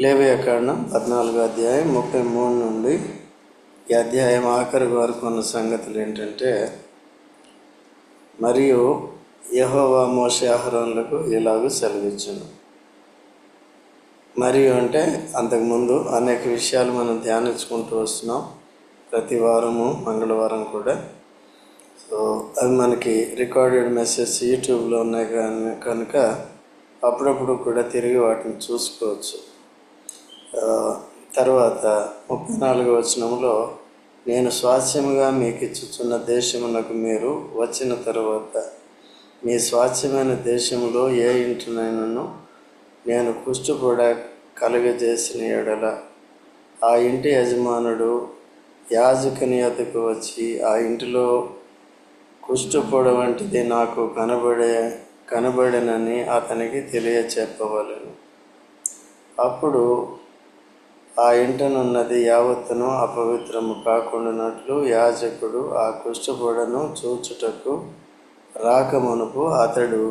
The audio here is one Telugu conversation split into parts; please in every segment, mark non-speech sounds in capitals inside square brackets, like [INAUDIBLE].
లేవియ కారణం పద్నాలుగో అధ్యాయం ముప్పై మూడు నుండి ఈ అధ్యాయం ఆఖరి వరకు ఉన్న సంగతులు ఏంటంటే మరియు యహోవా మోషే ఆహరణలకు ఇలాగూ సెలవిచ్చును. మరియు అంటే అంతకుముందు అనేక విషయాలు మనం ధ్యానించుకుంటూ వస్తున్నాం ప్రతి వారము మంగళవారం కూడా. సో అవి మనకి రికార్డెడ్ మెసేజ్ యూట్యూబ్లో ఉన్నాయి కానీ కనుక అప్పుడప్పుడు కూడా తిరిగి వాటిని చూసుకోవచ్చు. తర్వాత ముప్పై నాలుగు వచనంలో నేను స్వాస్థ్యముగా మీకు ఇచ్చుచున్న దేశమునకు మీరు వచ్చిన తర్వాత మీ స్వాస్థ్యమైన దేశంలో ఏ ఇంటినైనాను నేను కుష్టుపడ కలుగజేసిన ఎడల ఆ ఇంటి యజమానుడు యాజకుని అతకు వచ్చి ఆ ఇంటిలో కుష్టుపొడ వంటిది నాకు కనబడే కనబడినని అతనికి తెలియచెప్పవలను. అప్పుడు ఆ ఇంటనున్నది యావత్తును అపవిత్రము కాకుండానట్లు యాజకుడు ఆ కుష్ఠపొడను చూచుటకు రాకమునుపు అతడు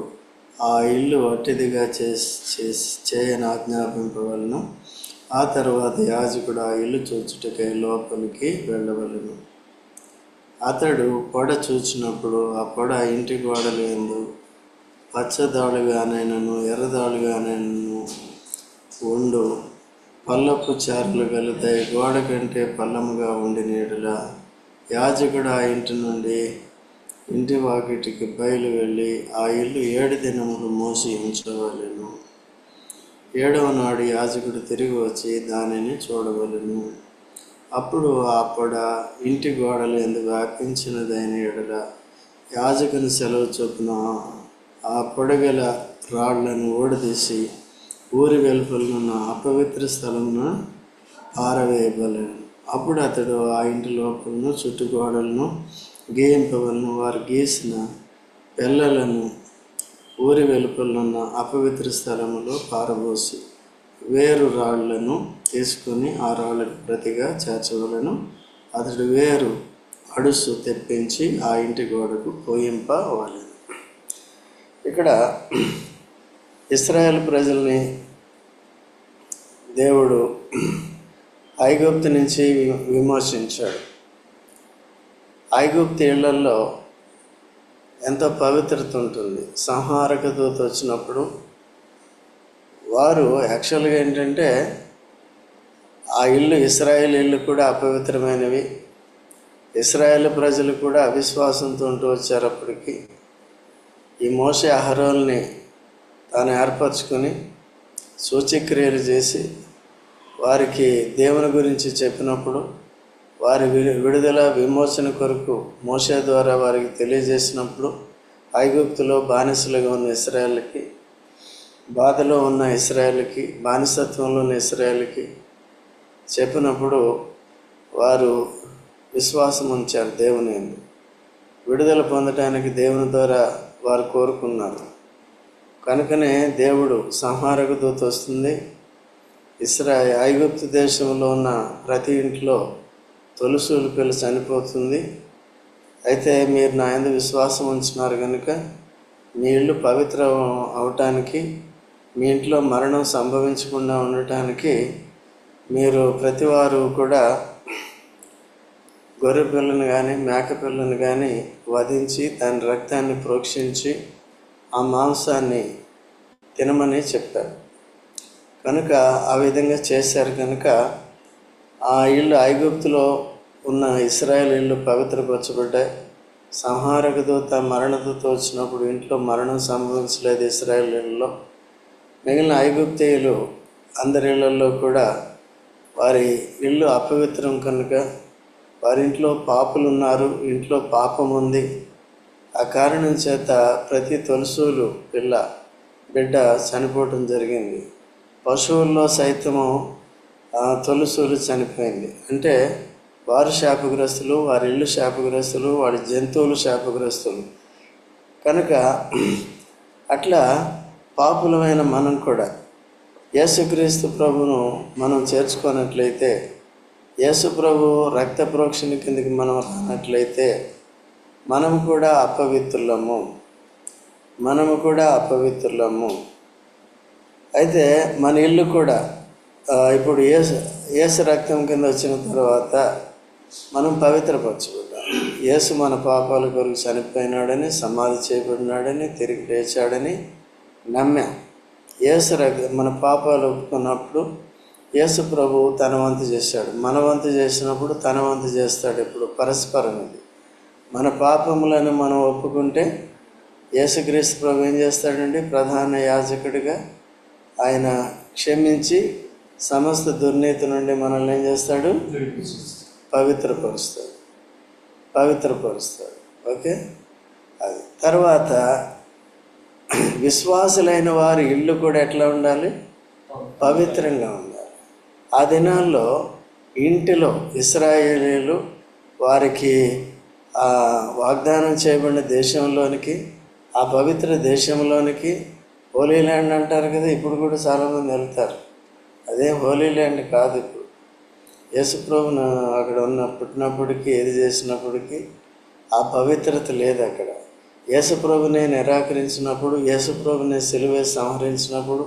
ఆ ఇల్లు వట్టిదిగా చేసి చేసి చేయని ఆజ్ఞాపింపవలను ఆ తర్వాత యాజకుడు ఆ ఇల్లు చూచుటకై లోపలికి వెళ్ళవలను. అతడు పొడ చూచినప్పుడు ఆ పొడ ఇంటి గోడలు ఎందు పచ్చదాడుగానైనను ఎర్రదాడుగానైనను ఉండు. పల్లపు చారులు వెళుతాయి. గోడ కంటే పల్లముగా ఉండి నీడులా యాజకుడు ఆ ఇంటి నుండి ఇంటి వాకిటికి బయలు వెళ్ళి ఆ ఇల్లు ఏడు దినములు మోసి ఉంచవలను. ఏడవ నాడు యాజకుడు తిరిగి వచ్చి దానిని చూడవలెను. అప్పుడు ఆ పొడ ఇంటి గోడలు ఎందుకు వ్యాపించినదైన ఎడల యాజకుని సెలవు చొప్పున ఆ పొడగల రాళ్ళను ఓడదీసి ఊరి వెలుపలనున్న అపవిత్ర స్థలమున పారవేయబలను అప్పుడు అతడు ఆ ఇంటి లోపలను చుట్టుగోడలను గీయింపవలను. వారు గీసిన పిల్లలను ఊరి వెలుపలనున్న అపవిత్ర స్థలములో పారబోసి వేరు రాళ్ళను తీసుకొని ఆ రాళ్ళకు ప్రతిగా చేర్చవలను. అతడు వేరు అడుసు తెప్పించి ఆ ఇంటి గోడకు పోయింపవలెను ఇక్కడ ఇస్రాయేల్ ప్రజల్ని దేవుడు ఐగుప్తు నుంచి విమోచించాడు. ఐగుప్తు ఇళ్ళలో ఎంతో పవిత్రత ఉంటుంది. సంహారక దూత వచ్చినప్పుడు వారు యాక్చువల్గా ఏంటంటే ఆ ఇల్లు ఇస్రాయేల్ ఇల్లు కూడా అపవిత్రమైనవి. ఇస్రాయేల్ ప్రజలు కూడా అవిశ్వాసంతో ఉంటూ వచ్చారు అప్పటికి ఈ మోసే అహరోల్ని తాను ఏర్పరచుకొని సూచక్రియలు చేసి వారికి దేవుని గురించి చెప్పినప్పుడు వారి విడుదల విమోచన కొరకు మోసే ద్వారా వారికి తెలియజేసినప్పుడు ఐగుప్తులో బానిసలుగా ఉన్న ఇస్రాయల్కి బాధలో ఉన్న ఇస్రాయల్కి బానిసత్వంలో ఉన్న ఇస్రాయల్కి చెప్పినప్పుడు వారు విశ్వాసం ఉంచారు దేవుని విడుదల పొందడానికి దేవుని ద్వారా వారు కోరుకున్నారు. కనుకనే దేవుడు సంహారక దూత వస్తుంది. ఇస్రా ఐగుప్తు దేశంలో ఉన్న ప్రతి ఇంట్లో తొలుసూలు పిల్ల చనిపోతుంది. అయితే మీరు నా ఎందు విశ్వాసం ఉంచున్నారు కనుక మీ ఇల్లు పవిత్రం అవటానికి మీ ఇంట్లో మరణం సంభవించకుండా ఉండటానికి మీరు ప్రతివారు కూడా గొర్రె పిల్లను కానీ మేక పిల్లను కానీ వధించి దాని రక్తాన్ని ప్రోక్షించి ఆ మాంసాన్ని తినమని చెప్పారు కనుక ఆ విధంగా చేశారు కనుక ఆ ఇల్లు ఐగుప్తులో ఉన్న ఇస్రాయల్ ఇల్లు పవిత్రపరచబడ్డాయి. సంహారక దూత మరణదూత వచ్చినప్పుడు ఇంట్లో మరణం సంభవించలేదు ఇస్రాయల్ ఇళ్ళలో మిగిలిన ఐగుప్తీయులు అందరి ఇళ్ళలో కూడా వారి ఇల్లు అపవిత్రం కనుక వారి ఇంట్లో పాపులు ఉన్నారు ఇంట్లో పాపం ఉంది. ఆ కారణం చేత ప్రతి తొలసూలు పిల్ల బిడ్డ చనిపోవటం జరిగింది. పశువుల్లో సైతము తొలుసూలు చనిపోయింది. అంటే వారు శాపగ్రస్తులు వారి ఇల్లు శాపగ్రస్తులు వారి జంతువులు శాపగ్రస్తులు. కనుక అట్లా పాపులమైన మనం కూడా యేసుక్రీస్తు ప్రభును మనం చేర్చుకున్నట్లయితే యేసు ప్రభు రక్త ప్రోక్షణ కిందకి మనం రానట్లయితే మనం కూడా అపవిత్రులము. మనము కూడా అపవిత్రులము. అయితే మన ఇల్లు కూడా ఇప్పుడు ఏసు ఏసు రక్తం కింద వచ్చిన తర్వాత మనం పవిత్రపరచుకుంటాం. యేసు మన పాపాల కొరకు చనిపోయినాడని సమాధి చేయబడినాడని తిరిగి లేచాడని నమ్మాం. యేసు రక్తం మన పాపాలు ఒప్పుకున్నప్పుడు యేసు ప్రభువు తన వంతు చేశాడు. మన వంతు చేసినప్పుడు తన వంతు చేస్తాడు ఇప్పుడు పరస్పరం ఇది. మన పాపములను మనం ఒప్పుకుంటే యేసుక్రీస్తు ప్రభు ఏం చేస్తాడండి? ప్రధాన యాజకుడిగా ఆయన క్షమించి సమస్త దుర్నీతి నుండి మనల్ని ఏం చేస్తాడు? పవిత్రపరుస్తాడు. పవిత్రపరుస్తాడు. ఓకే? అది. తర్వాత విశ్వాసులైన వారి ఇల్లు కూడా ఎట్లా ఉండాలి? పవిత్రంగా ఉండాలి. ఆ దినాల్లో ఇంటిలో ఇస్రాయేలీలు వారికి ఆ వాగ్దానం చేయబడిన దేశంలోనికి ఆ పవిత్ర దేశంలోనికి హోలీ ల్యాండ్ అంటారు కదా ఇప్పుడు కూడా చాలామంది వెళ్తారు. అదే హోలీ ల్యాండ్ కాదు ఇప్పుడు. యేసుప్రభును అక్కడ ఉన్న పుట్టినప్పటికీ ఏది చేసినప్పటికీ ఆ పవిత్రత లేదు అక్కడ. యేసుప్రభునే నిరాకరించినప్పుడు యేసుప్రభునే సిలువే సంహరించినప్పుడు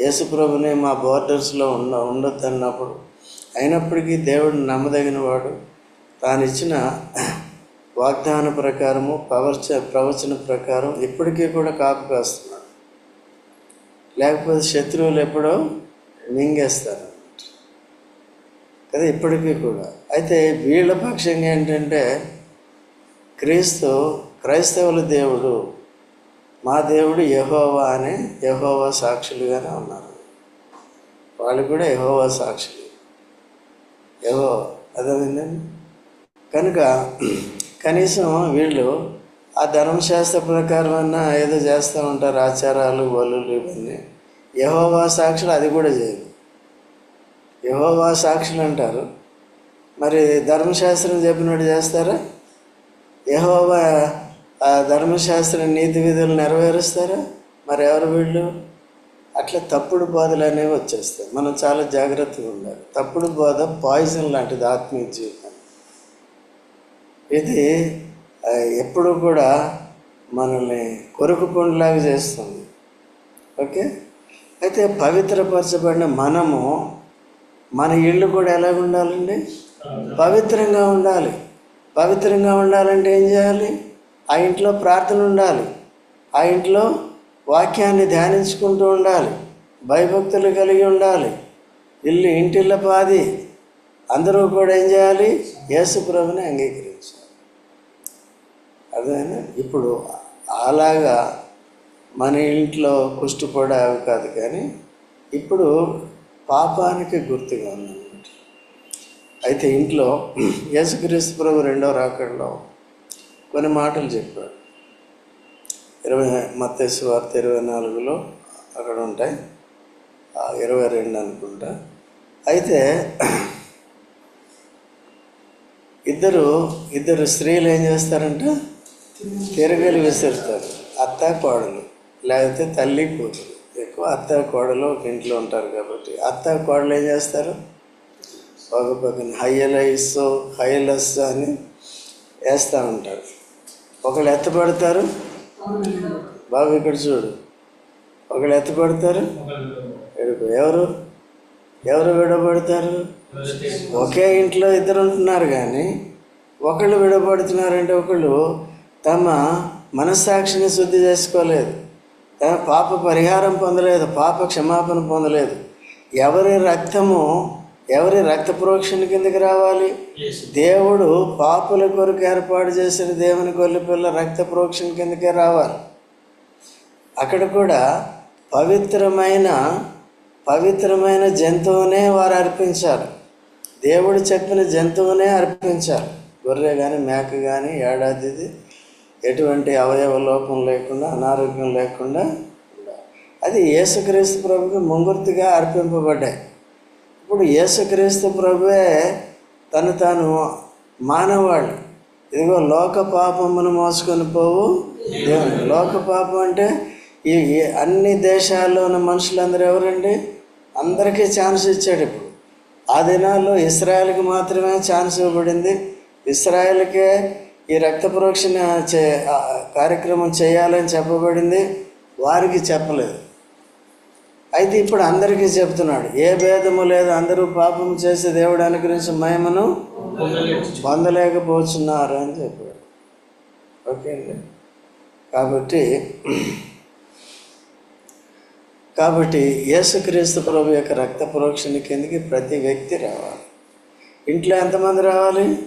యేసుప్రభునే మా బోర్డర్స్లో ఉండ ఉండొద్దన్నప్పుడు అయినప్పటికీ దేవుడు నమ్మదగిన వాడు తాను ఇచ్చిన వాగ్దాన ప్రకారము ప్రవచ ప్రవచన ప్రకారం ఇప్పటికీ కూడా కాపు కాస్తున్నాడు. లేకపోతే శత్రువులు ఎప్పుడో మింగేస్తారు. కదా ఇప్పటికీ కూడా. అయితే వీళ్ళ పక్షంగా ఏంటంటే క్రీస్తు క్రైస్తవుల దేవుడు మా దేవుడు యహోవా అని యహోవా సాక్షులుగానే ఉన్నారు. వాళ్ళు కూడా యహోవా సాక్షులు. యహో అర్థమైందండి కనుక కనీసం వీళ్ళు ఆ ధర్మశాస్త్ర ప్రకారమైన ఏదో చేస్తూ ఉంటారు ఆచారాలు బలులు ఇవన్నీ. యహోవా సాక్షులు అది కూడా చేయదు యహోవా సాక్షులు అంటారు. మరి ధర్మశాస్త్రం చెప్పినట్టు చేస్తారా? యహోవా ఆ ధర్మశాస్త్ర నీతి విధులు నెరవేరుస్తారా? మరి ఎవరు వీళ్ళు? అట్లా తప్పుడు బోధలు అనేవి వచ్చేస్తాయి. మనం చాలా జాగ్రత్తగా ఉండాలి. తప్పుడు బోధ పాయిజన్ లాంటిది ఆత్మీయ జీవితం ఇది ఎప్పుడు కూడా మనల్ని కొరుకు పండులాగా చేస్తుంది. ఓకే? అయితే పవిత్రపరచబడిన మనము మన ఇల్లు కూడా ఎలాగ ఉండాలండి? పవిత్రంగా ఉండాలి. పవిత్రంగా ఉండాలంటే ఏం చేయాలి? ఆ ఇంట్లో ప్రార్థన ఉండాలి. ఆ ఇంట్లో వాక్యాన్ని ధ్యానించుకుంటూ ఉండాలి. భయభక్తులు కలిగి ఉండాలి. ఇల్లు ఇంటిల్ల పాది. అందరూ కూడా ఏం చేయాలి? యేసు ప్రభుని అంగీకరించాలి. అదేనా ఇప్పుడు అలాగా మన ఇంట్లో కుష్టిపడే అవి కాదు కానీ ఇప్పుడు పాపానికి గుర్తుగా ఉందన్నమాట. అయితే ఇంట్లో యేసుక్రీస్తు ప్రభు రెండో రాకడలో కొన్ని మాటలు చెప్పాడు. ఇరవై మత్స్సు వార్త ఇరవై నాలుగులో అక్కడ ఉంటాయి. ఆ, ఇరవై రెండు అనుకుంటా. అయితే ఇద్దరు ఇద్దరు స్త్రీలు ఏం చేస్తారంటే? తిరగలి విసురుతారు. అత్త కోడలు లేకపోతే తల్లి కూతురు. ఎక్కువ అత్త కోడలు ఒక ఇంట్లో ఉంటారు కాబట్టి అత్త కోడలు ఏం చేస్తారు? ఒక పక్కన హయ్యలైస్ హైలస్ అని వేస్తూ ఉంటారు. ఒకళ్ళు ఎత్తపడతారు బాబు ఇక్కడ చూడు. ఒకళ్ళు ఎత్తపడతారు ఎడుపు. ఎవరు? ఎవరు విడబడతారు? ఒకే ఇంట్లో ఇద్దరు ఉంటున్నారు కానీ ఒకళ్ళు విడబడుతున్నారంటే ఒకళ్ళు తమ మనస్సాక్షిని శుద్ధి చేసుకోలేదు. తమ పాప పరిహారం పొందలేదు పాప క్షమాపణ పొందలేదు. ఎవరి రక్తము ఎవరి రక్త ప్రోక్షణ కిందకి రావాలి? దేవుడు పాపుల కొరకు ఏర్పాటు చేసిన దేవుని గొల్లిపిల్ల రక్త ప్రోక్షణ కిందకే రావాలి. అక్కడ కూడా పవిత్రమైన పవిత్రమైన జంతువునే వారు అర్పించాలి. దేవుడు చెప్పిన జంతువునే అర్పించాలి. గొర్రె కానీ మేక కానీ ఏడాదిది ఎటువంటి అవయవ లోపం లేకుండా అనారోగ్యం లేకుండా అది యేసుక్రీస్తు ప్రభుకి ముంగుర్తిగా అర్పింపబడ్డాయి. ఇప్పుడు యేసుక్రీస్తు ప్రభువే తను తాను మానవాళ్ళు ఇదిగో లోక పాపమును మోసుకొని పోవు దేవుని లోక పాపం అంటే ఈ ఈ అన్ని దేశాల్లో ఉన్న మనుషులందరూ ఎవరండి? అందరికీ ఛాన్స్ ఇచ్చాడు ఇప్పుడు. ఆ దినాల్లో ఇస్రాయల్కి మాత్రమే ఛాన్స్ ఇవ్వబడింది. ఇస్రాయల్కే ఈ రక్త ప్రోక్షణ చే కార్యక్రమం చేయాలని చెప్పబడింది. వారికి చెప్పలేదు. అయితే ఇప్పుడు అందరికీ చెప్తున్నాడు. ఏ భేదము లేదు. అందరూ పాపం చేసి దేవుడు అనుగ్రహించిన మహిమను పొందలేకపోతున్నారు అని చెప్పాడు. ఓకే అండి? కాబట్టి కాబట్టి యేసుక్రీస్తు ప్రభు యొక్క రక్త ప్రోక్షణ కిందకి ప్రతి వ్యక్తి రావాలి. ఇంట్లో ఎంతమంది రావాలి?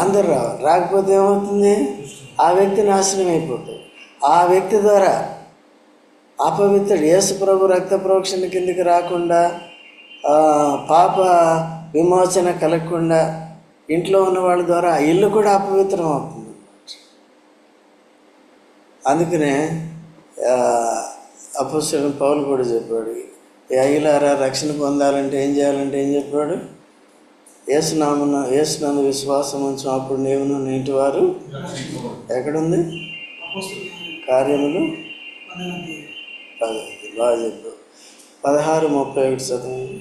అందరు రావాలి రాకపోతే ఏమవుతుంది? ఆ వ్యక్తి నాశనం అయిపోతుంది ఆ వ్యక్తి ద్వారా అపవిత్రుడు యేసు ప్రభు రక్త ప్రోక్షణ కిందకి రాకుండా పాప విమోచన కలగకుండా ఇంట్లో ఉన్న వాళ్ళ ద్వారా ఆ ఇల్లు కూడా అపవిత్రం అవుతుంది. అందుకనే అపశ్వరం పౌలు కూడా చెప్పాడు అయ్యలారా రక్షణ పొందాలంటే ఏం చేయాలంటే ఏం చెప్పాడు? ఏసునామన ఏసునందు విశ్వాసం ఉంచు అప్పుడు నీవును నీటి వారు. ఎక్కడుంది? కార్యములు? పది బాగా చెప్పు. పదహారు ముప్పై ఒకటి చదవండి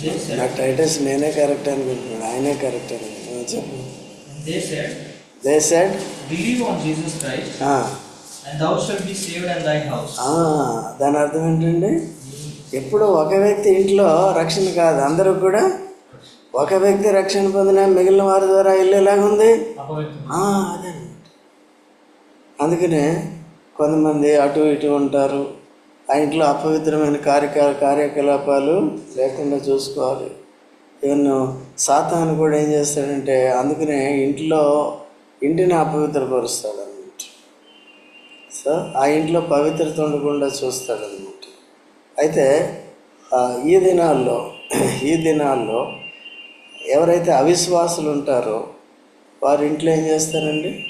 said, నా టైటస్ నేనే కరెక్ట్ అనుకుంటున్నాను. ఆయనే కరెక్ట్ అనుకుంటున్నాను. చెప్పు. They said? Believe on Jesus Christ, and thou shalt be saved and thy house. దాని అర్థం ఏంటండి? ఎప్పుడు ఒక వ్యక్తి ఇంట్లో రక్షణ కాదు అందరూ కూడా ఒక వ్యక్తి రక్షణ పొందిన మిగిలిన వారి ద్వారా ఎలాగుంది ఆ, అదే అందుకనే కొంతమంది అటు ఇటు ఉంటారు. ఆ ఇంట్లో అపవిత్రమైన కార్యక కార్యకలాపాలు లేకుండా చూసుకోవాలి. ఈవెన్ సాతాను కూడా ఏం చేస్తాడంటే అందుకనే ఇంట్లో ఇంటిని అపవిత్రపరుస్తాడు సో ఆ ఇంట్లో పవిత్రత ఉండకుండా చూస్తాడు అనమాట అయితే ఈ దినాల్లో [CLEARS THROAT] ఈ దినాల్లో ఎవరైతే అవిశ్వాసులు ఉంటారో వారి ఇంట్లో ఏం చేస్తారండి?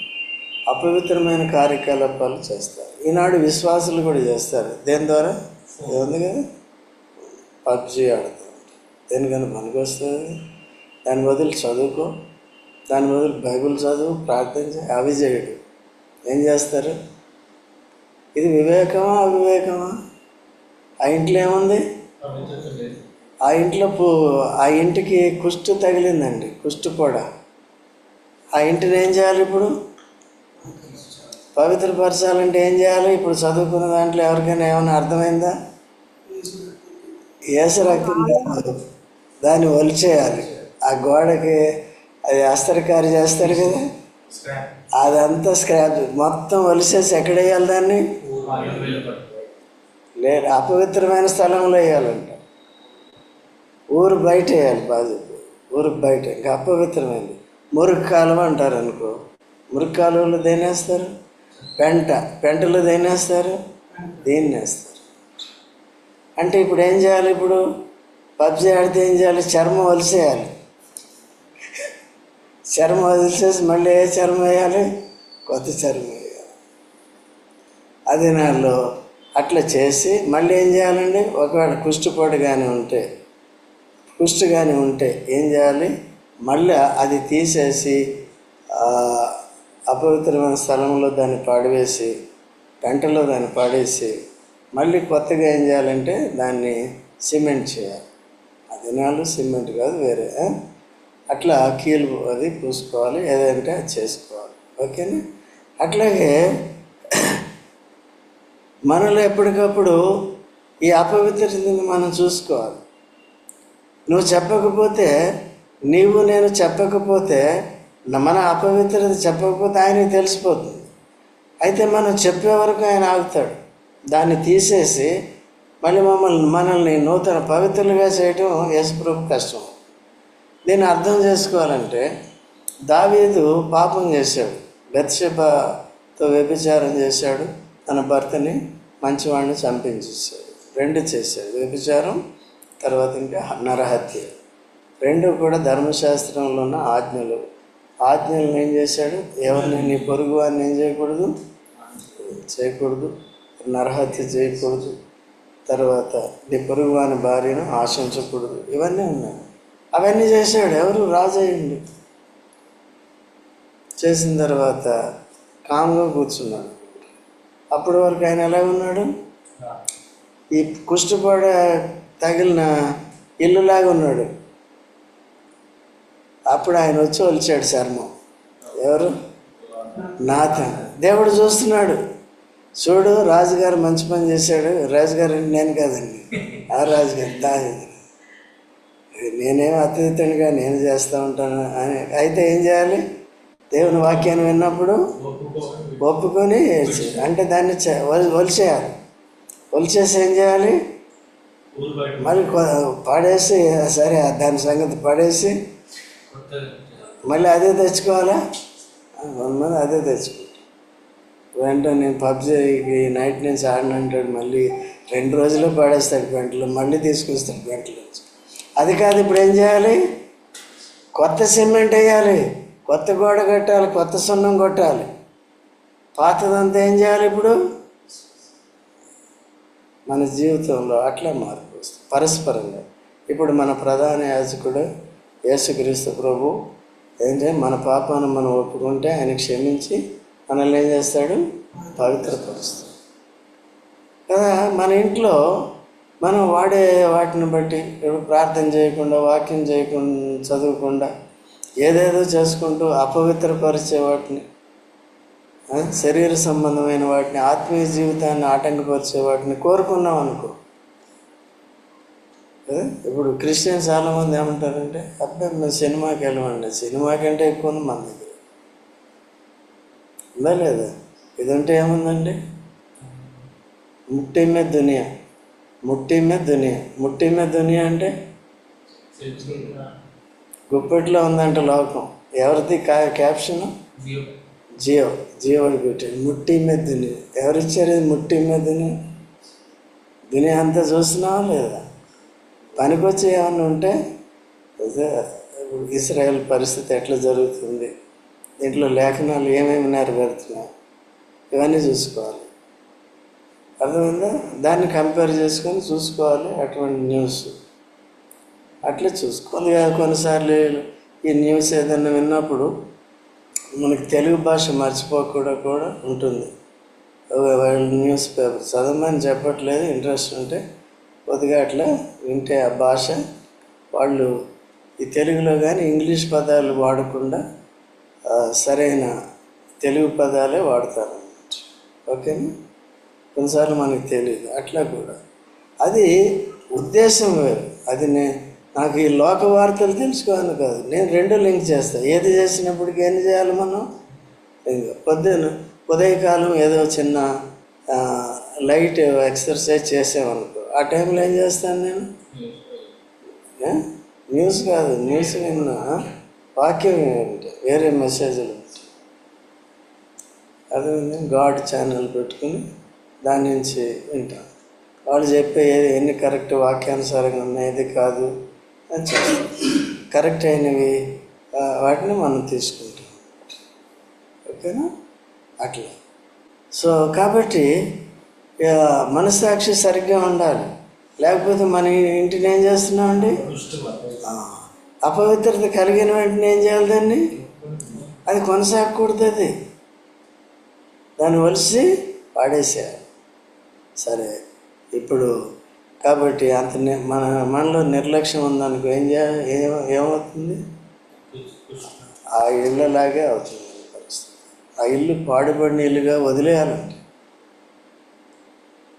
అపవిత్రమైన కార్యకలాపాలు చేస్తారు. ఈనాడు విశ్వాసులు కూడా చేస్తారు. దేని ద్వారా? ఉంది కదా? పబ్జి ఆడతారు. దేనికన్నా పనికి వస్తుంది దాని బదులు చదువుకో. దాని బదులు బైబిల్ చదువు ప్రార్థన అవి చేయడు. ఏం చేస్తారు? ఇది వివేకమా అవివేకమా? ఆ ఇంట్లో ఏముంది? ఆ ఇంట్లో పో ఆ ఇంటికి కుష్టు తగిలిందండి కుష్టు కూడా ఆ ఇంటిని ఏం చేయాలి ఇప్పుడు? పవిత్రపరచాలంటే ఏం చేయాలి? ఇప్పుడు చదువుకున్న దాంట్లో ఎవరికైనా ఏమైనా అర్థమైందా? ఏసు రక్తం కాదు. దాన్ని ఒలిచేయాలి. ఆ గోడకి అది అస్తరకారి చేస్తారు కదా? అదంతా స్క్రాప్. మొత్తం ఒలిసేసి ఎక్కడ వేయాలి దాన్ని? లేదు అపవిత్రమైన స్థలంలో వేయాలంట. ఊరు బయట వేయాలి బాధ్యత ఊరు బయట ఇంకా అపవిత్రమైంది. మురుగు కాలువ అంటారు అనుకో. మురుగు కాలువలో దేనేస్తారు పెంట. పెంటలో దేనేస్తారు దేన్నేస్తారు వేస్తారు. అంటే ఇప్పుడు ఏం చేయాలి ఇప్పుడు? పబ్జి ఆడితే ఏం చేయాలి? చర్మం వలిసేయాలి. చర్మం వదిలిసేసి మళ్ళీ ఏ చర్మం వేయాలి? కొత్త చర్మం వేయాలి అది అట్లా చేసి మళ్ళీ ఏం చేయాలండి? ఒకవేళ కుష్టిపోటు కానీ ఉంటే కుష్టి కానీ ఉంటే ఏం చేయాలి? మళ్ళీ అది తీసేసి అపవిత్రమైన స్థలంలో దాన్ని పాడివేసి గంటలో దాన్ని పాడేసి మళ్ళీ కొత్తగా ఏం చేయాలంటే దాన్ని సిమెంట్ చేయాలి. అది నాలుగు సిమెంట్ కాదు వేరే అట్లా కీలు అది పూసుకోవాలి ఏదంటే అది చేసుకోవాలి. ఓకేనా? అట్లాగే మనలో ఎప్పటికప్పుడు ఈ అపవిత్రతని మనం చూసుకోవాలి. నువ్వు చెప్పకపోతే నీవు నేను చెప్పకపోతే మన అపవిత్రత చెప్పకపోతే ఆయనకి తెలిసిపోతుంది. అయితే మనం చెప్పే వరకు ఆయన ఆగుతాడు. దాన్ని తీసేసి మళ్ళీ మమ్మల్ని మనల్ని నూతన పవిత్రులుగా చేయటం యేసుప్రభు కష్టం. దీన్ని అర్థం చేసుకోవాలంటే దావీదు పాపం చేశాడు. బెత్షెబతో వ్యభిచారం చేశాడు. తన భర్తని మంచివాడిని చంపించేశాడు. రెండు చేశాడు. వ్యభిచారం తర్వాత ఇంకా నరహత్య. రెండు కూడా ధర్మశాస్త్రంలో ఉన్న ఆజ్ఞలు. ఆజ్ఞలను ఏం చేశాడు? ఎవరిని నీ పొరుగు వారిని ఏం చేయకూడదు? చేయకూడదు. నరహత్య చేయకూడదు. తర్వాత నీ పొరుగు వాని భార్యను ఆశించకూడదు. ఇవన్నీ ఉన్నాయి. అవన్నీ చేశాడు. ఎవరు? రాజయ్యండి. చేసిన తర్వాత కామ్గా కూర్చున్నాడు. అప్పటి వరకు ఆయన ఎలా ఉన్నాడు? ఈ కుష్టిపడ తగిలిన ఇల్లులాగా ఉన్నాడు. అప్పుడు ఆయన వచ్చి ఒలిచాడు చర్మం. ఎవరు? నాథ దేవుడు చూస్తున్నాడు. చూడు రాజుగారు మంచి పని చేశాడు. రాజుగారు నేను కాదండి. ఆ రాజుగారు దాని. నేనేం అత్యుతంగా నేను చేస్తూ ఉంటాను అని. అయితే ఏం చేయాలి? దేవుని వాక్యాన్ని విన్నప్పుడు ఒప్పుకొని అంటే దాన్ని ఒలిచేయాలి ఒలిచేసి వలిచేసి ఏం చేయాలి? మళ్ళీ పడేసి సరే దాని సంగతి పడేసి మళ్ళీ అదే తెచ్చుకోవాలా? కొంతమంది అదే తెచ్చుకుంటాం. వెంటనే నేను పబ్జీ నైట్ నుంచి ఆడినంటాడు మళ్ళీ రెండు రోజులు పడేస్తాడు గంటలు మళ్ళీ తీసుకొస్తాడు గంటలు అది కాదు ఇప్పుడు ఏం చేయాలి? కొత్త సిమెంట్ వేయాలి. కొత్త గోడ కట్టాలి కొత్త సున్నం కొట్టాలి. పాతదంతా ఏం చేయాలి ఇప్పుడు? మన జీవితంలో అట్లా మార్పు వస్తుంది. పరస్పరంగా. ఇప్పుడు మన ప్రధాన యాజకుడు యేసుక్రీస్తు ప్రభు ఏంటంటే మన పాపాన్ని మనం ఒప్పుకుంటే ఆయన క్షమించి మనల్ని ఏం చేస్తాడు? పవిత్రపరుస్తాడు. కదా మన ఇంట్లో మనం వాడే వాటిని బట్టి ఇప్పుడు ప్రార్థన చేయకుండా వాక్యం చేయకుండా చదవకుండా ఏదేదో చేసుకుంటూ అపవిత్రపరిచే వాటిని శరీర సంబంధమైన వాటిని ఆత్మీయ జీవితాన్ని ఆటంకపరిచే వాటిని కోరుకున్నాం అనుకో. ఇప్పుడు క్రిస్టియన్ చాలామంది ఏమంటారంటే అబ్బాయి మేము సినిమాకి వెళ్ళమండి. సినిమా కంటే ఎక్కువ ఉంది మన దగ్గర. ఉందా లేదా? ఇది ఉంటే ఏముందండి? ముట్టి మీద దునియా. ముట్టి మీద దునియా. ముట్టి మీద దునియా అంటే? గుప్పెట్లో ఉందంట లోకం. ఎవరిది కా క్యాప్షన్ జియో. జియో. అని పెట్టాడు. ముట్టి మీద దునియా ఎవరిచ్చారు ఇది ముట్టి మీద దునియా దునియా అంతా చూస్తున్నావా లేదా? పనికొచ్చి ఏమన్నా ఉంటే ఇస్రాయల్ పరిస్థితి ఎట్లా జరుగుతుంది? దీంట్లో లేఖనాలు ఏమేమి నెరవేరుతున్నాయి? ఇవన్నీ చూసుకోవాలి. అర్థమైందా? దాన్ని కంపేర్ చేసుకొని చూసుకోవాలి. అటువంటి న్యూస్ అట్లా చూసుకుంది కాదు కొన్నిసార్లు. ఈ న్యూస్ ఏదైనా విన్నప్పుడు మనకి తెలుగు భాష మర్చిపోకుండా కూడా ఉంటుంది. వాళ్ళు న్యూస్ పేపర్ చదవమని చెప్పట్లేదు. ఇంట్రెస్ట్ ఉంటే కొద్దిగా అట్లా వింటే ఆ భాష వాళ్ళు ఈ తెలుగులో కానీ ఇంగ్లీష్ పదాలు వాడకుండా సరైన తెలుగు పదాలే వాడతారు ఓకేనా? కొన్నిసార్లు మనకు తెలియదు అట్లా కూడా. అది ఉద్దేశం వేరు. అది నే నాకు ఈ లోక వార్తలు తెలుసుకోవాలని కాదు. నేను రెండు లింక్ చేస్తాను ఏది చేసినప్పటికీ ఏం చేయాలి మనం? ఇంకా పొద్దున ఉదయకాలం ఏదో చిన్న లైట్ ఎక్సర్సైజ్ చేసామనుకో ఆ టైంలో ఏం చేస్తాను నేను? న్యూస్ కాదు న్యూస్ విన్న. వాక్యం ఏంటి? వేరే మెసేజ్లు ఉంటాయి. అదే గాడ్ ఛానల్ పెట్టుకుని దాని నుంచి వింటాం. వాళ్ళు చెప్పే ఏది ఎన్ని కరెక్ట్ వాక్యానుసారంగా ఉన్నాయి ఏది కాదు. కరెక్ట్ అయినవి వాటిని మనం తీసుకుంటాం. ఓకేనా? అట్లా. సో కాబట్టి ఆ, మనస్సాక్షి సరిగ్గా ఉండాలి. లేకపోతే మన ఇంటిని ఏం చేస్తున్నామండి? అపవిత్రత కలిగిన వెంటనే ఏం చేయాలి దాన్ని? అది కొనసాగకూడదు అది దాన్ని వలిసి పాడేసేయాలి సరే. ఇప్పుడు కాబట్టి అంత మన మనలో నిర్లక్ష్యం ఉందనుకో ఏం చేయాలి ఏమవుతుంది? ఆ ఇళ్ళలాగే అవుతుంది పరిస్థితి. ఆ ఇల్లు పాడుబడిన ఇల్లుగా వదిలేయాలంటే.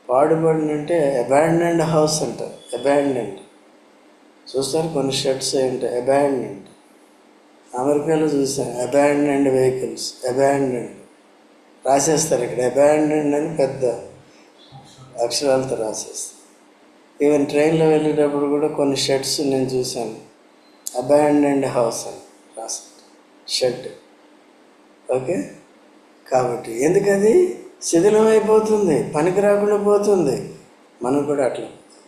పాడుబడిన అంటే అబాండెండ్ హౌస్ అంటారు అబాండెండ్ చూస్తారు కొన్ని షర్ట్స్ ఏంటి అబాండెండ్ అమెరికాలో చూసాను అబాండెండ్ వెహికల్స్ అబాండెండ్ రాసేస్తారు ఇక్కడ అబాండెండ్ అని పెద్ద అక్షరాలతో రాసేస్తారు. ఈవెన్ ట్రైన్లో వెళ్ళేటప్పుడు కూడా కొన్ని షర్ట్స్ నేను చూశాను. అబాండెండ్ హౌస్ అని రాస్తారు షర్ట్ ఓకే కాబట్టి ఎందుకది? శిథిలం అయిపోతుంది. పనికి రాకుండా పోతుంది. మనం కూడా అట్లా.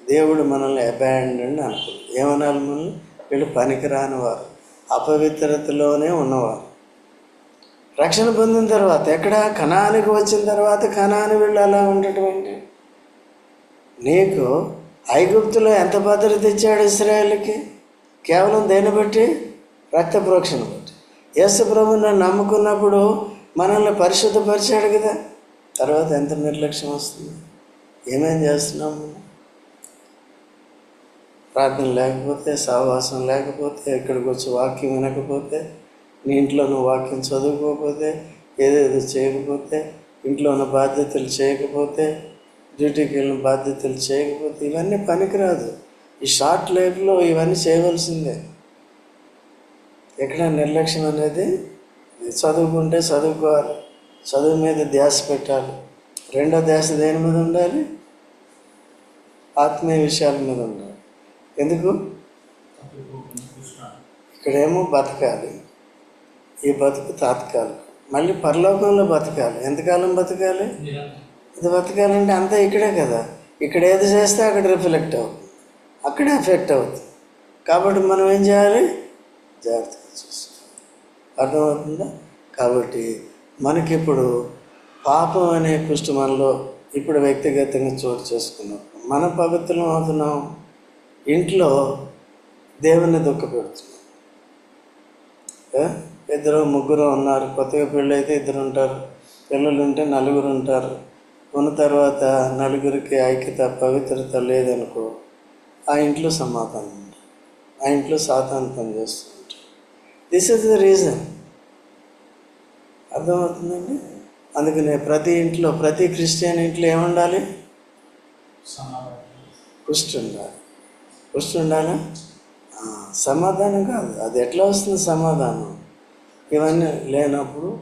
దేవుడు మనల్ని అబాండెండ్ అనుకుంది ఏమనాలి మనల్ని? వీళ్ళు పనికి రాని వారు. అపవిత్రతలోనే ఉన్నవారు. రక్షణ పొందిన తర్వాత ఎక్కడ? కణానికి వచ్చిన తర్వాత కణాని వీళ్ళు అలా ఉండటం ఏంటి? నీకు ఐగుప్తులో ఎంత భద్రత ఇచ్చాడు ఇస్రాయేల్కి? కేవలం దేన్ని బట్టి? రక్త ప్రోక్షణ బట్టి. యేసు ప్రభుని నమ్ముకున్నప్పుడు మనల్ని పరిశుద్ధపరిచాడు కదా. తర్వాత ఎంత నిర్లక్ష్యం వస్తుంది? ఏమేం చేస్తున్నాము? ప్రార్థన లేకపోతే సహవాసం లేకపోతే ఇక్కడికి వచ్చి వాక్యం వినకపోతే నీ ఇంట్లో నువ్వు వాక్యం చదువుకోకపోతే ఏదేదో చేయకపోతే ఇంట్లో ఉన్న బాధ్యతలు చేయకపోతే డ్యూటీకి వెళ్ళిన బాధ్యతలు చేయకపోతే ఇవన్నీ పనికిరాదు. ఈ షార్ట్ లైఫ్లో ఇవన్నీ చేయవలసిందే. ఎక్కడ నిర్లక్ష్యం అనేది చదువుకుంటే చదువుకోవాలి చదువు మీద ధ్యాస పెట్టాలి. రెండో ధ్యాస దేని మీద ఉండాలి? ఆత్మీయ విషయాల మీద ఉండాలి. ఎందుకు? ఇక్కడేమో బతకాలి. ఈ బతుకు తాత్కాలి మళ్ళీ పరలోకంలో బతకాలి. ఎంతకాలం బతకాలి? ఇది బతకాలంటే అంతా ఇక్కడే కదా. ఇక్కడ ఏది చేస్తే అక్కడ రిఫ్లెక్ట్ అవుతుంది. అక్కడే ఎఫెక్ట్ అవుతుంది. కాబట్టి మనం ఏం చేయాలి? జాగ్రత్తగా చూసుకోవాలి. అర్థమవుతుందా? కాబట్టి మనకిప్పుడు పాపం అనే కుష్టి మనలో ఇప్పుడు వ్యక్తిగతంగా చోటు చేసుకున్నాం. మన పవిత్రం అవుతున్నాం. ఇంట్లో దేవుని దుఃఖపెడుతున్నాం. ఇద్దరు ముగ్గురు ఉన్నారు. కొత్తగా పెళ్ళి అయితే ఇద్దరు ఉంటారు. పిల్లలు ఉంటే నలుగురు ఉంటారు. ఉన్న తర్వాత నలుగురికి ఐక్యత పవిత్రత లేదనుకో ఆ ఇంట్లో సమాధానం ఆ ఇంట్లో సాతాను పని దిస్ ఇస్ ద రీజన్ అర్థమవుతుందండి? అందుకనే ప్రతి ఇంట్లో ప్రతి క్రిస్టియన్ ఇంట్లో ఏముండాలి? పుష్టి ఉండాలి. పుష్టి ఉండాలా? సమాధానం కాదు. అది ఎట్లా వస్తుంది? సమాధానం. ఇవన్నీ లేనప్పుడు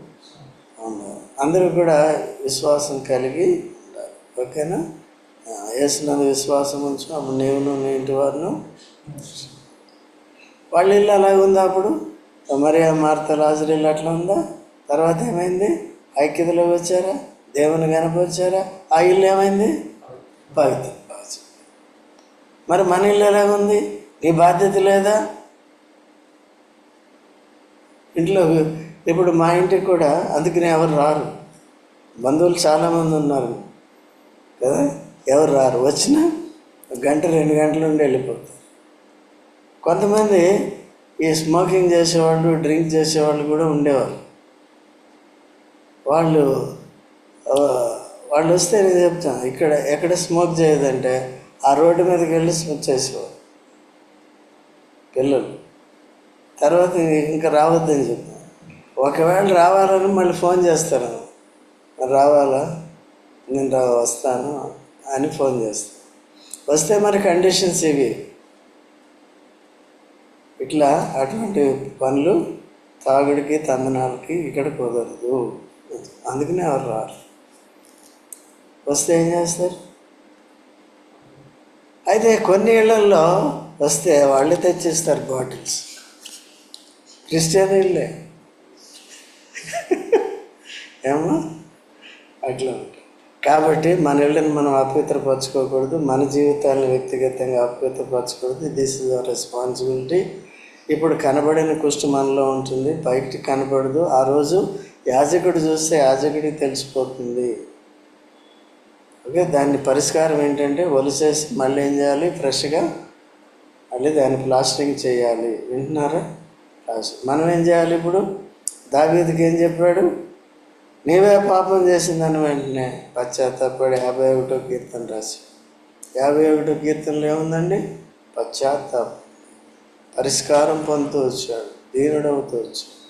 ఉండాలి అందరూ కూడా విశ్వాసం కలిగి ఓకేనా? వేసినందు విశ్వాసం ఉంచు అప్పుడు నీవును నీ ఇంటి వారును. వాళ్ళ ఇల్లు అలాగే ఉందా అప్పుడు? మరి ఆ మార్త లాజర్ ఇల్లు అట్లా ఉందా? తర్వాత ఏమైంది? ఐక్యతలో వచ్చారా? దేవుని కనపరిచారా? ఆ ఇల్లు ఏమైంది? పవిత్ర. మరి మన ఇల్లు ఎలాగుంది నీ బాధ్యత లేదా? ఇంట్లో ఇప్పుడు మా ఇంటికి కూడా అందుకనే ఎవరు రారు. బంధువులు చాలామంది ఉన్నారు. కదా? ఎవరు రారు? వచ్చినా గంట రెండు గంటలు ఉండి వెళ్ళిపోతారు. కొంతమంది ఈ స్మోకింగ్ చేసేవాళ్ళు డ్రింక్ చేసేవాళ్ళు కూడా ఉండేవారు. వాళ్ళు వాళ్ళు వస్తే నేను చెప్తాను ఇక్కడ ఎక్కడ స్మోక్ చేయదంటే ఆ రోడ్డు మీదకి వెళ్ళి స్మోక్ చేసేవారు. పిల్లలు. తర్వాత ఇంకా రావద్దని చెప్పాను ఒకవేళ రావాలని మళ్ళీ ఫోన్ చేస్తారు? రావాలా? నేను రా వస్తాను అని ఫోన్ చేస్తాను వస్తే మరి కండిషన్స్ ఇవి. ఇట్లా అటువంటి పనులు తాగుడికి తందనాలకి ఇక్కడ కుదరదు. అందుకనే ఎవరు రారు. వస్తే ఏం చేస్తారు? అయితే కొన్ని ఇళ్ళల్లో వస్తే వాళ్ళే తెచ్చిస్తారు బాటిల్స్. క్రిస్టియన్ ఇల్లే [LAUGHS] ఏమో? అట్లా ఉంటాయి కాబట్టి మన ఇళ్ళని మనం అపవిత్రపరచుకోకూడదు మన జీవితాలను వ్యక్తిగతంగా అపవిత్రపరచకూడదు దిస్ ఇస్ అవర్ రెస్పాన్సిబిలిటీ ఇప్పుడు కనబడిన కుష్టి మనలో ఉంటుంది. బయటికి కనబడదు. ఆ రోజు యాజకుడు చూస్తే యాజకుడికి తెలిసిపోతుంది. ఓకే? దాని పరిష్కారం ఏంటంటే ఒలిసేసి మళ్ళీ ఏం చేయాలి? ఫ్రెష్గా మళ్ళీ దాన్ని ప్లాస్టరింగ్ చేయాలి. వింటున్నారా? మనం ఏం చేయాలి ఇప్పుడు? దావీదికి ఏం చెప్పాడు? నీవే పాపం చేసిందని వెంటనే పశ్చాత్తాపడి యాభై ఒకటో కీర్తన రాసి యాభై ఒకటో కీర్తనలో ఏముందండి? పశ్చాత్తాపం. పరిష్కారం పొందుతూ వచ్చాడు దీనుడవుతూ వచ్చాడు.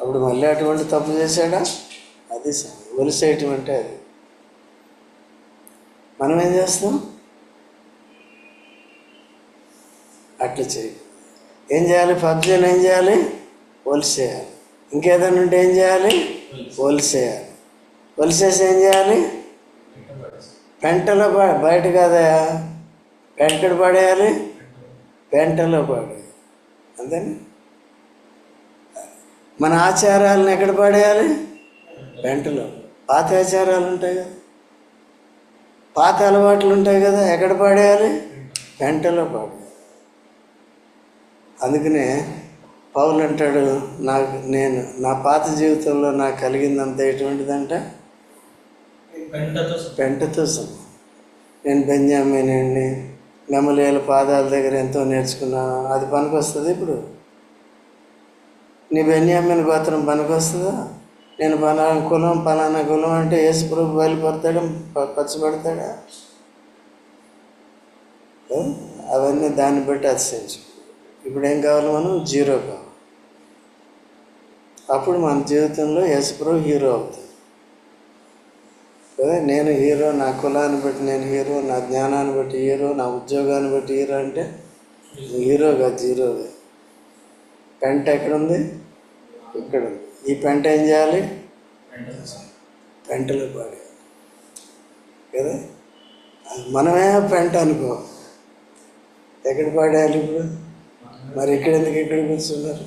అప్పుడు మళ్ళీ అటువంటి తప్పు చేశాడా? అది ఒలిసేయటం అంటే అది. మనం ఏం చేస్తాం? అట్లా చేయి. ఏం చేయాలి? పబ్జీని ఏం చేయాలి? ఒలిసేయాలి. ఇంకేదైనా ఉంటే ఏం చేయాలి? ఒలిసేయాలి ఒలిసేసి ఏం చేయాలి? పెంటలో పా బయట కాదయా పెంటడు పడేయాలి. పెంటలో పడేయాలి. అంతేనా? మన ఆచారాలను ఎక్కడ పడేయాలి? పెంటలో. పాత ఆచారాలు ఉంటాయి కదా. పాత అలవాట్లు ఉంటాయి కదా. ఎక్కడ పడేయాలి? పెంటలో పడేయాలి. అందుకనే పౌలు అంటాడు నాకు నేను నా పాత జీవితంలో నాకు కలిగిందంత ఎటువంటిదంట? పెంటతో సమానం నేను బెంజామినండి గమలేల పాదాల దగ్గర ఎంతో నేర్చుకున్నాను. అది పనికొస్తుంది ఇప్పుడు? నీ బెన్యామిన్ గోత్రం పనికొస్తుందా? నేను పలానా కులం పలానా కులం అంటే యేసు ప్రభు బయలుపడతాడా పచ్చబడతాడా? అవన్నీ దాన్ని బట్టి అతిశయించు. ఇప్పుడు ఏం కావాలి మనం? జీరో కావాలి. అప్పుడు మన జీవితంలో యశప్రభు హీరో అవుతుంది కదా నేను హీరో నా కులాన్ని బట్టి నేను హీరో నా జ్ఞానాన్ని బట్టి హీరో నా ఉద్యోగాన్ని బట్టి హీరో అంటే హీరోగా జీరోగా. పెంట ఎక్కడుంది? ఇక్కడ ఉంది ఈ పెంట ఏం చేయాలి? పెంటలో పాడేయాలి. కదా? మనమే పెంట అనుకో ఎక్కడ పాడేయాలి ఇప్పుడు? మరి ఇక్కడ ఎందుకు ఇక్కడ కూర్చున్నారు?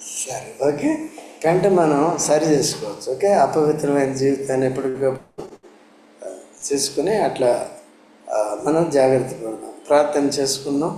సరే ఓకే. కంటే మనం సరి చేసుకోవచ్చు ఓకే? అపవిత్రమైన జీవితాన్ని ఎప్పటికప్పుడు చేసుకుని అట్లా మనం జాగ్రత్త పడదాం. ప్రార్థన చేసుకుందాం.